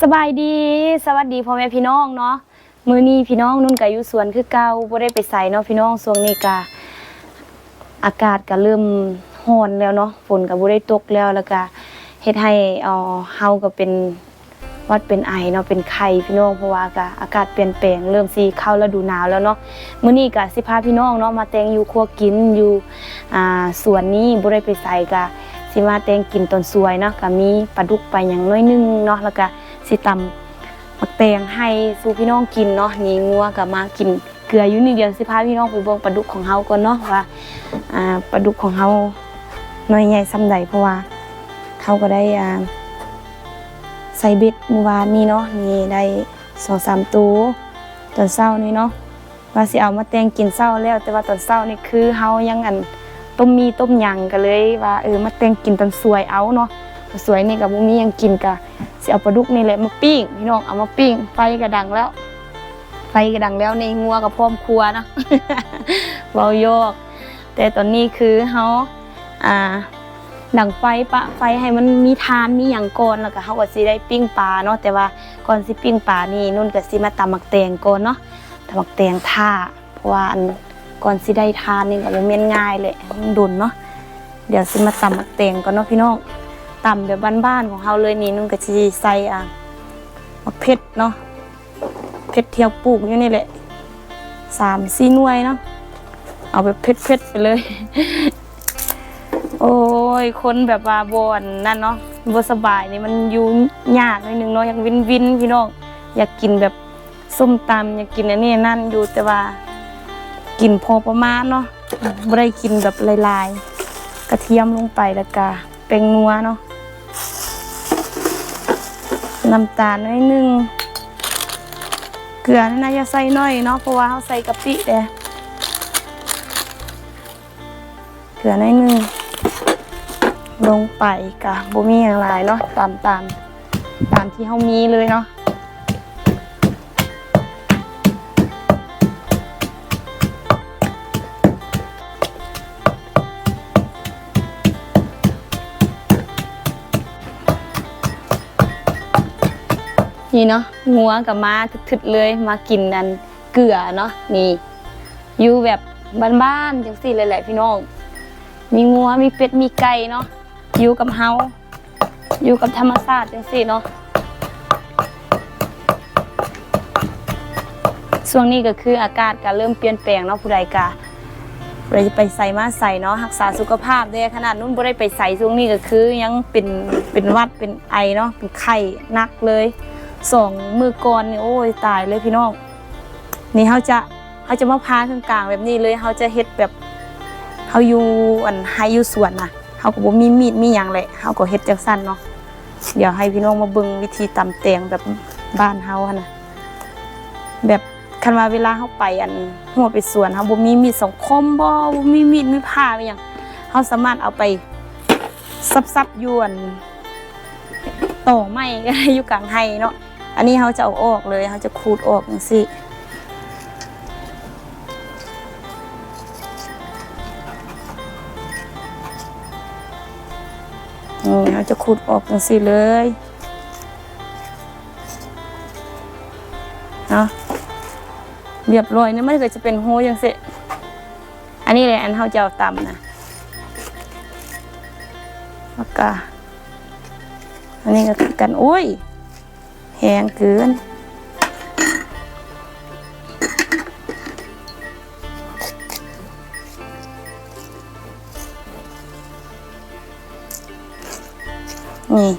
สบายดีสวัสดีพ่อแม่พี่น้องเนาะมื้อนี้พี่น้องนุ่นก็อยู่สวนคือเก่าบ่ได้ไปไสเนาะพี่น้องช่วงนี้ก็อากาศก็เริ่มร้อนแล้วเนาะฝนก็บ่ได้ตกแล้วแล้วก็เฮ็ดให้เอ่อเฮาก็เป็นวัดเป็นไอเนาะเป็นไข้พี่น้องเพราะว่าก็อากาศเปลี่ยนแปลงเริ่มสิเข้าฤดูหนาวแล้วเนาะมื้อนี้ก็สิพาพี่น้องเนาะมาแตงอยู่ครัวกินอยู่อ่าสวนนี้บ่ได้ไปไสก็สิมาแตงกินตอนสวยเนาะก็มีปลาดุกไปหยังน้อยหนึงเนาะแล้วก็ สิตำมักแตงให้สู่พี่น้องกินเนาะนี่งัวกับมากินเกลืออยู่นี่เดียวสิพาพี่น้องไปเบิ่งปลาดุกของเฮาก่อนเนาะว่าอ่าปลาดุกของเฮาน้อยใหญ่ซำใดเพราะว่าเขาก็ได้อ่าใส่เบ็ดเมื่อวานนี้เนาะนี่ได้2-3ตัวตอนเช้านี้เนาะว่าสิเอามาแตงกินเช้าแล้ว แต่ว่าตอนเช้านี่คือเฮายังอันต้มมีต้มยังกันเลยว่าเออมาแตงกินตอนสวยเอาเนาะสวยนี่ก็บ่มียังกินก็ สิเอาปลาดุกนี่แหละมาปิ้งพี่น้องเอามาปิ้งไฟกระดังแล้ว ไฟกระดังแล้วในงัวกับพร้อมครัวนะเบาโยก แต่ตอนนี้คือเฮาอ่าดังไฟปะไฟให้มันมีทานมีหยังก่อนแล้วก็เฮาก็สิได้ปิ้งปลาเนาะแต่ว่าก่อนสิปิ้งปลานี่นุ่นก็สิมาตำมักแตงก่อนเนาะตำมักแตงท่าเพราะว่าอันก่อนสิได้ทานนี่ก็บ่แม่นง่ายเลยมันดุนเนาะเดี๋ยวสิมาตำมักแตงก่อนเนาะพี่น้อง ต่ำแบบบ้านๆของเฮาเลยนี่นุ่นก็สิใส่อะมะเพ็ดเนาะเพ็ดเที่ยวปลูกอยู่นี่แหละสามสี่หน่วยเนาะเอาแบบเพ็ดไปเลย โอ้ย คนแบบว่าบอนนั่นเนาะบสบายนี่มันยู่ยากน่อยหนึงเนาะอยากวินวินพี่น้องอยากกินแบบส้มตำอยากกินอันนี้นั่นอยู่แต่ว่า กินพอประมาณเนาะบ่ได้กินแบบลายๆ กระเทียมลงไปแล้วก็แป้งนัวเนาะ น้ำตาลน้อยหนึงเกลือนี่นะอย่าใส่น้อยเนาะเพราะว่าเขาใส่กะปิเด้เกลือน้อยหนึงลงไปกะบ่มีอย่างไรเนาะตามตามตามที่เขามีเลยเนาะ นี่เนาะงัวกับม้าทึดๆเลยมากินนันเกลือเนาะนี่อยู่แบบบ้านๆจังสี่เลยแหละพี่น้อง มีงัวมีเป็ดมีไก่เนาะอยู่กับเฮาอยู่กับธรรมชาติจังสี่เนาะช่วงนี้ก็คืออากาศก็เริ่มเปลี่ยนแปลงเนาะผู้ใดกะเราจะไปใส่มาใส่เนาะรักษาสุขภาพเด้ขนาดนู้นบ่ได้ไปใส่ช่วงนี้ก็คือยังเป็นเป็นวัดเป็นไอเนาะเป็นไข้หนักเลย สองมือก่อนนี่โอ้ยตายเลยพี่น้อง นี่เขาจะเขาจะมาพาเครื่องกลางแบบนี้เลยเขาจะเฮ็ดแบบเฮาอยู่อันไฮอยู่สวนนะเฮาก็บ่มีมีดมีหยังแหละเฮาก็เฮ็ดจังซั่นเนาะเดี๋ยวให้พี่น้องมาเบิ่งวิธีตำแตงแบบบ้านเฮาหั่นน่ะแบบคันว่าเวลาเฮาไปอันหัวไปสวนเฮาบ่มีมีดสังคมบ่บ่มีมีดมีผ้ามีหยังเฮาสามารถเอาไปซับๆอยู่อันต่อไม้ก็ได้อยู่กลางไห้เนาะ อันนี้เฮาจะเอาออกเลยเฮาจะขูดออกจังซี่นี่เราจะขุดออกจังสิเลยเนาะเรียบร้อยนี่มันก็จะเป็นโฮจังสิอันนี้แหละอันเขาจะเอาตำนะแล้วก็อันนี้ก็กันโอ้ย แหงเกินนี่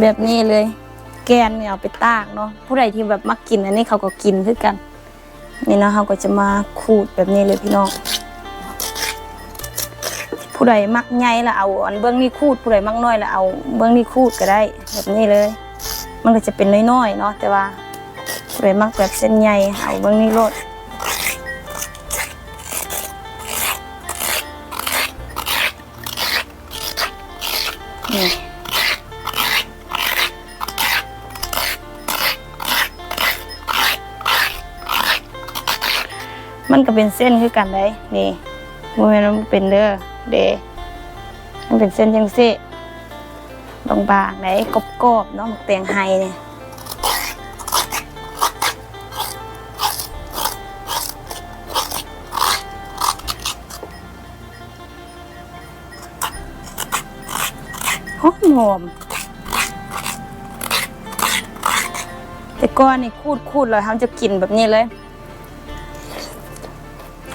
แบบนี้เลย แกนเนี่ยเอาไปตากเนาะผู้ใดที่แบบมักกินอันนี้เขาก็กินคือกัน นี่เนาะเขาก็จะมาขูดแบบนี้เลยพี่น้องผู้ใดมักใหญ่ละเอาอันเบื้องนี้ขูดผู้ใดมักน้อยละเอาเบื้องนี้ขูดก็ได้ แบบนี้เลย มันก็จะเป็นน้อยๆเนาะแต่ว่าผู้ใดมักแบบเส้นใหญ่เอาเบื้องนี้โลดนี่มันก็เป็นเส้นคือกันได้นี่โมเมนมันเป็นเด้อเดมันเป็นเส้นจังซี่ บางๆไหนกรอบๆน้องเตียงไฮเนี่ยหอมหอมแต่ก้อนนี่คูดคูดเลยเขาจะกินแบบนี้เลย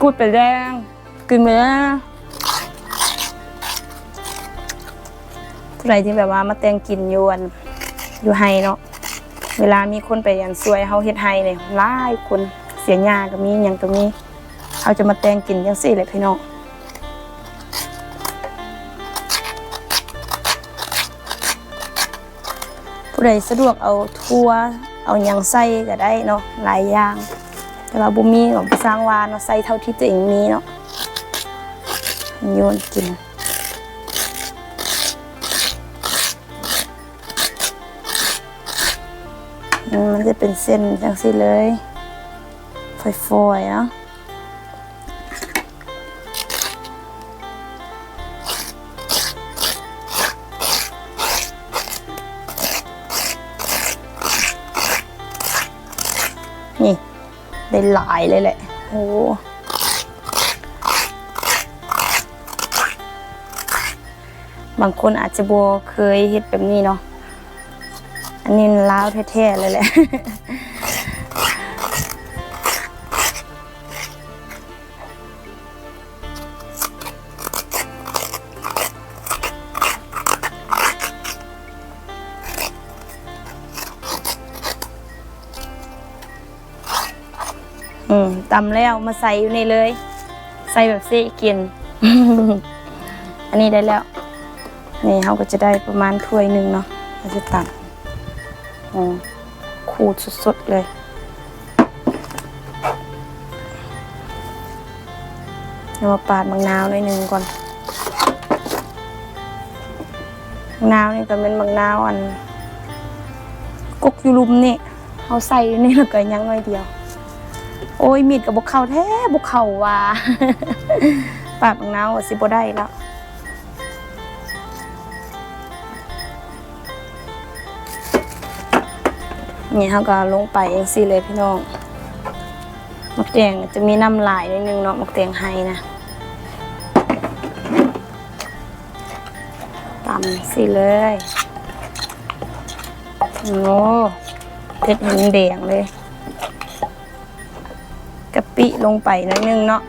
คูดไปแรงกินไปแล้ว ผู้ใดที่แบบว่ามาแต่งกินอยวนอยู่ไฮเนาะเวลามีคนไปยันซวยเขาเฮ็ดไฮเนี่ยหลายคนเสียหญ้าก็มีหยังก็มีเขาจะมาแต่งกินจังซี่เลยพี่น้องผู้ใดสะดวกเอาทั่วเอาหยังใส่ก็ได้เนาะหลายอย่างแต่ว่าบุมีก็บ่สร้างวานเนาะใส่เท่าที่ตัวเองมีเนาะโยนกิน มันจะเป็นเส้นจังสิเลยฝอยๆเนาะนี่ได้หลายเลยแหละโอ้บางคนอาจจะบัวเคยเฮ็ดแบบนี้เนาะ อันนี้ล้าวแท้ๆเลยแหละ อืมตำแล้วมาใส่อยู่นี่เลย ใส่แบบซีกิน อันนี้ได้แล้ว นี่เขาก็จะได้ประมาณถ้วยหนึ่งเนาะเราจะตัด ขูดสดๆเลย เดี๋ยวมาปาดมะนาวหน่อยหนึ่งก่อนมะนาวนี่ก็เป็นมะนาวอันกกอยูรุมนี่เขาใส่อยู่นี่แล้วก็ยังหน่อยเดียว โอ้ยมีดกับบกเข่าแท้บกเข่าว่าปาดมะนาวสิบ่ได้แล้ว นี่เขาก็ลงไปเองสิเลยพี่น้องมักแตงจะมีน้ำลายนิดนึงเนาะมักแตงไฮนะตำสิเลยโอ้เผ็ดมันแดงเลยกะปิลงไปนิดนึงเนาะ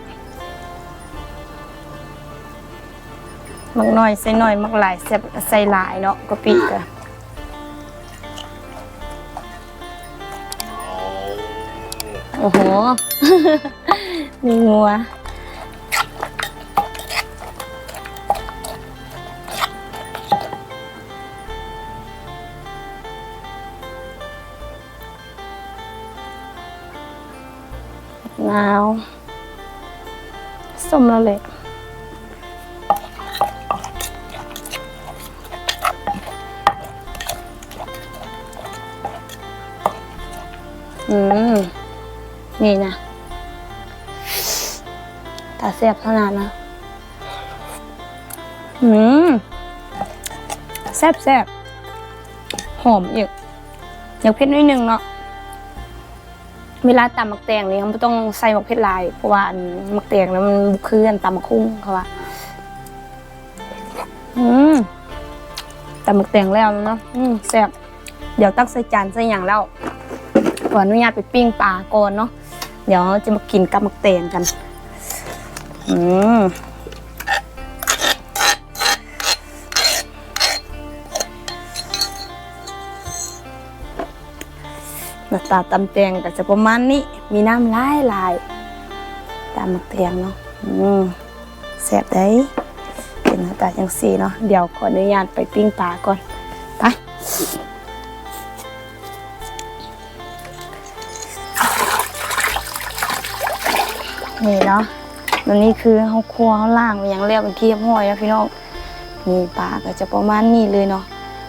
มักน้อยใส่น้อยมักหลายใส่ใส่หลายเนาะกะปิกะ อ้โห มีงัวนาวส้มแล้วเลยอืม เสียบขนาดนะอืมแซ่บแซ่บหอมอีกอยากเผ็ดนิดนึงเนาะเวลาตำมักแตงนี่เขาไม่ต้องใส่หมักเผ็ดลาย เพราะว่าอันมักแตงแล้วมันบุคือนตำมักคุ้งเขาว่าอืมตำมักแตงแล้วเนาะอืมแซ่บเดี๋ยวตักใส่จานใส่อย่างแล้วขออนุญาตไปปิ้งปลาก่อนเนาะเดี๋ยวจะมากินกับมักแตงกัน อืมหน้าตาตำแตงก็จะประมาณนี้ มีน้ำลายลายตามมักแตงเนาะอืมแซ่บได้เป็นหน้าตาจังสี่เนาะเดี๋ยวขออนุญาตไปปิ้งปลาก่อนไปนี่เนาะ ตัวนี้คือเขาครัวเขาล่างมาอย่างเรียบเป็นที่เรียบห้อยนะพี่น้องนี่ปลาก็จะประมาณนี้เลยเนาะ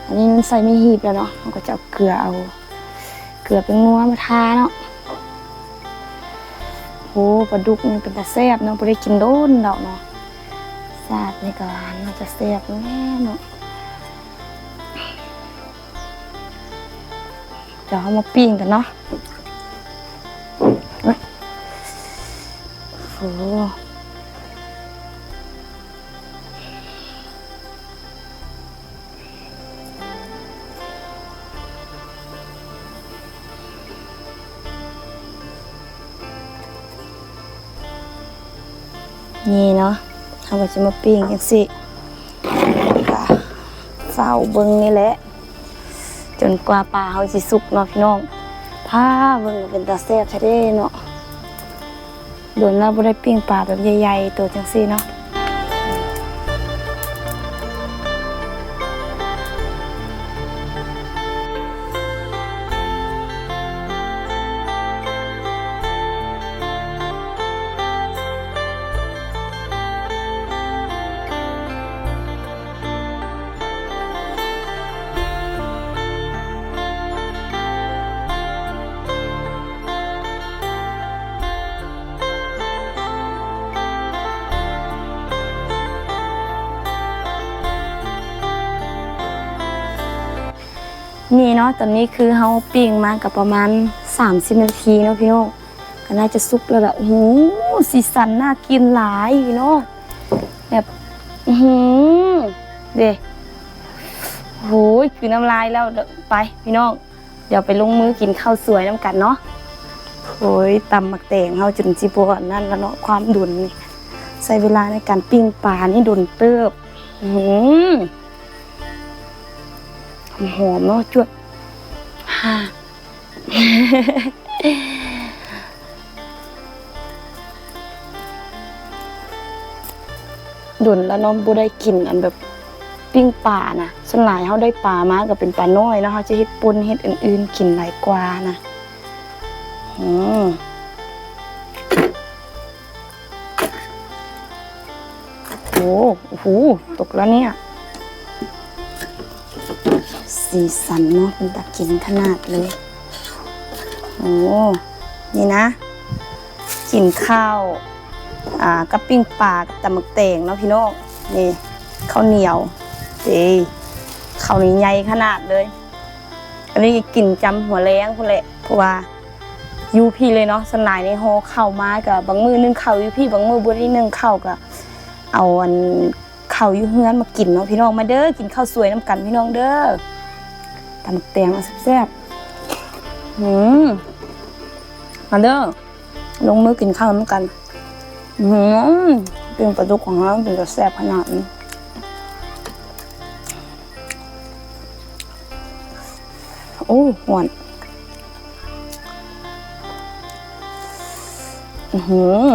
อันนี้มันใส่ไม่หีบแล้วเนาะเขาก็จะเอาเกลือเอา เกลือเป็นนัวมาทาเนาะโอ้ปลาดุกนี่เป็นตาแซ่บเนาะไม่ได้กินโดนดอกเนาะซาดในกานมันจะแซ่บแน่เนาะเดี๋ยวเอามาปิ้งกันเนาะโอ้ เขาก็จะมาปิ้งจังสิก็เฝ้าเบิ่งนี่แหละ จนกว่าปลาเขาสิสุกเนาะพี่น้องผ้าเบิ่งก็เป็นตาแซ่บแท้เด้เนาะโดนแล้วบ่ได้ปิ้งปลาแบบใหญ่ๆตัวจังซี่เนาะ นี่เนาะตอนนี้คือเฮาปิ้งมากับประมาณ 30 นาทีเนาะพี่น้องก็น่าจะสุกแล้วล่ะโอ้โหสีสันน่ากินหลายพี่น้องแบบอือหือเด้โหยคือน้ำลายแล้วไปพี่น้อง เดี๋ยวไปลงมือกินข้าวสวยน้ำกันเนาะโอ้ยตำหมักแตงเฮาจนสิบ่นั่นแล้วเนาะความดุนนี่ใช้เวลาในการปิ้งปลานี่ดุนเติบอือ หอมเนาะจวดฮ่าดุนแล้วน้องบ่ได้กินอันแบบปิ้งปลานะสนหลายเขาได้ปลามาก็เป็นปลาน้อยแล้วเขาจะเฮ็ดปุ้นเฮ็ดอื่นๆกินหลายกว่านะอืมโอ้โหตกแล้วเนี่ย สีสันเนาะเป็นตากินขนาดเลยโอ้นี่นะ กินข้าวอ่ากับปิ้งปลากับตำมึกแตงเนาะพี่น้องนี่ข้าวเหนียวเด้ข้าวนี่ใหญ่ขนาดเลย อันนี้กินจำหัวแรงพุ่นแหละเพราะว่ายูพี่เลยเนาะสนหลายในโฮเข้าวมากับบางมือนึ่งข้าวยูพี่บางมือบ่ได้นึ่งข้าวกับเอาอันข้าวยูเฮือนมากินเนาะพี่น้องมาเด้อกินข้าวสวยน้ำกันพี่น้องเด้อ ตำแตงมาแซ่บๆหืมมาเด้อลงมือกินข้าวน้ำกันหืมเป็นปลาดุกของเราเป็นตัวแซ่บขนาดนี้โอ้หวานอือหือ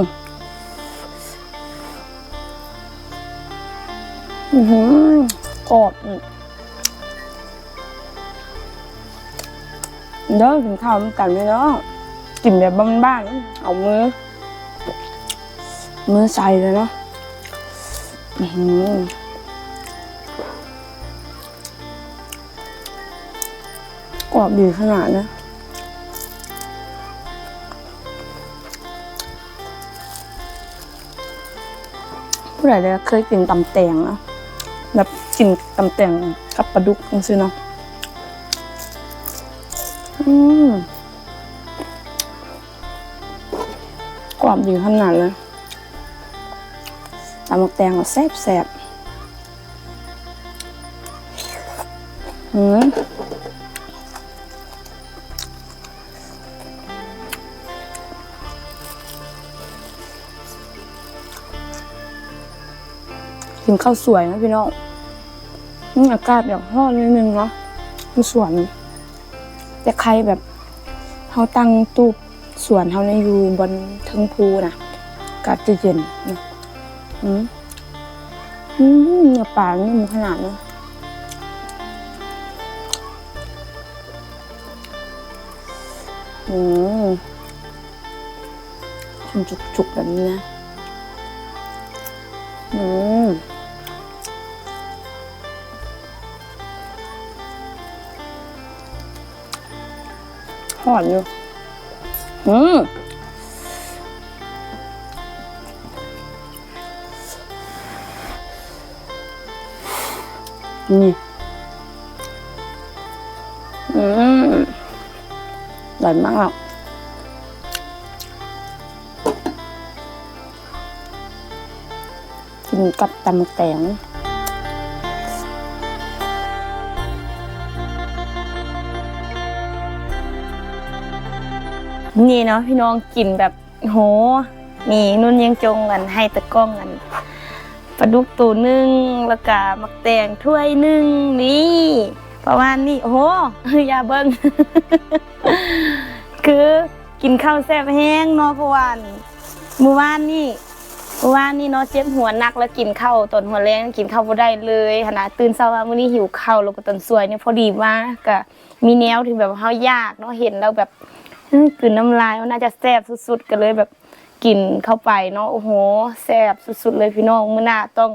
อือหือกรอบ เด้อกินข้าวมันกันเลยเนาะกินแบบบ้านๆเอามือ มือใส่เลยเนาะอือหือกรอบดีขนาดนะผู้ใดเนี่ยเคยกินตำแตงนะแบบกินตำแตงกับปลาดุกจังซี่เนาะ อืมกรอบดีขนาดเลยตำหมกแตงก็แซ่บแซ่บอืมกินข้าวสวยนะพี่น้องอากาศแบบร้อนนิดนึงเนาะมีสวน แต่ใครแบบเขาตั้งตู้สวนเขาในยอยู่บนเทิงภูนะกาศจะเย็นนะอืมอืมเนื้อปลานุ่มขนาดนี้อืมจุกๆแบบนี้นะ หอนอยู่ อืมนี่อืมอร่อยมากกินกับตำแตง นี่เนาะพี่น้องกินแบบโหนี่นุ่นยังจงกันให้ตะก้องกันปลาดุกตัวนึ่งแล้วก็มักแตงถ้วยนึ่งนี่ประมาณนี้โอ้โหอย่าเบิ้งคือกินข้าวแซ่บแห้งเนาะพระว่าเมื่อวานนี่เมื่อวานนี่เนาะเจ็บหัวนักแล้วกินข้าวตอนหัวแรงกินข้าวบ่ได้เลยขนาดตื่นเช้ามามื้อนี้หิวข้าวแล้วก็ตอนสวยเนี่ยพอดีมากก็มีแนวที่แบบเฮายากเนาะเห็นแล้วแบบ กลืนน้ำลายมันน่าจะแซ่บสุดๆก็เลยแบบกินเข้าไปเนาะโอ้โหแซ่บสุดๆเลยพี่น้องมื้อหน้าต้อง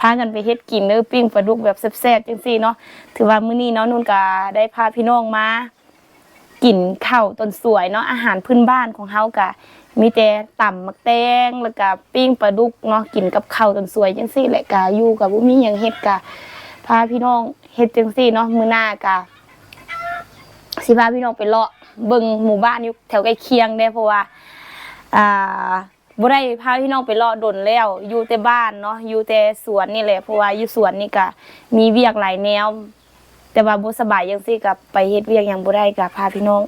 พากันไปเฮ็ดกินเด้อปิ้งปลาดุกแบบแซ่บๆจังซี่เนาะถือว่ามื้อนี้เนาะนุ่นก็ได้พาพี่น้องมากินข้าวต้นสวยเนาะอาหารพื้นบ้านของเฮากะมีแต่ต่ำมักแตงแล้วก็ปิ้งปลาดุกเนาะกินกับข้าวต้นสวยจังซี่แหละกะอยู่กับบ่มีหยังเฮ็ดกะพาพี่น้องเฮ็ดจังซี่เนาะมื้อหน้ากะ สิพาพี่น้องไปเลาะเบิ่งหมู่บ้านอยู่แถวใกล้เคียงเด้เพราะว่าอ่าบ่ได้พาพี่น้องไปเลาะดนแล้ว อยู่แต่บ้านเนาะอยู่แต่สวนนี่แหละเพราะว่าอยู่สวนนี่ก็มีเวียกหลายแนว แต่ว่าบ่สบายจังซี่ก็ไปเฮ็ดเวียกหยังบ่ได้ก็พาพี่น้อง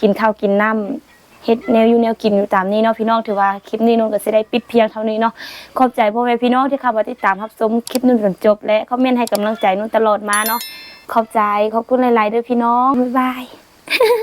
กินข้าวกินน้ำเฮ็ดแนวอยู่แนวกินอยู่ตามนี้เนาะพี่น้องถือว่าคลิปนี้นุ่นก็สิได้ปิดเพียงเท่านี้เนาะขอบใจพ่อแม่พี่น้องที่เข้ามาติดตามรับชมคลิปนุ่นจนจบและคอมเมนต์ให้กำลังใจนุ่นตลอดมาเนาะ ขอบใจขอบคุณหลายๆเด้อพี่น้องบ๊ายบาย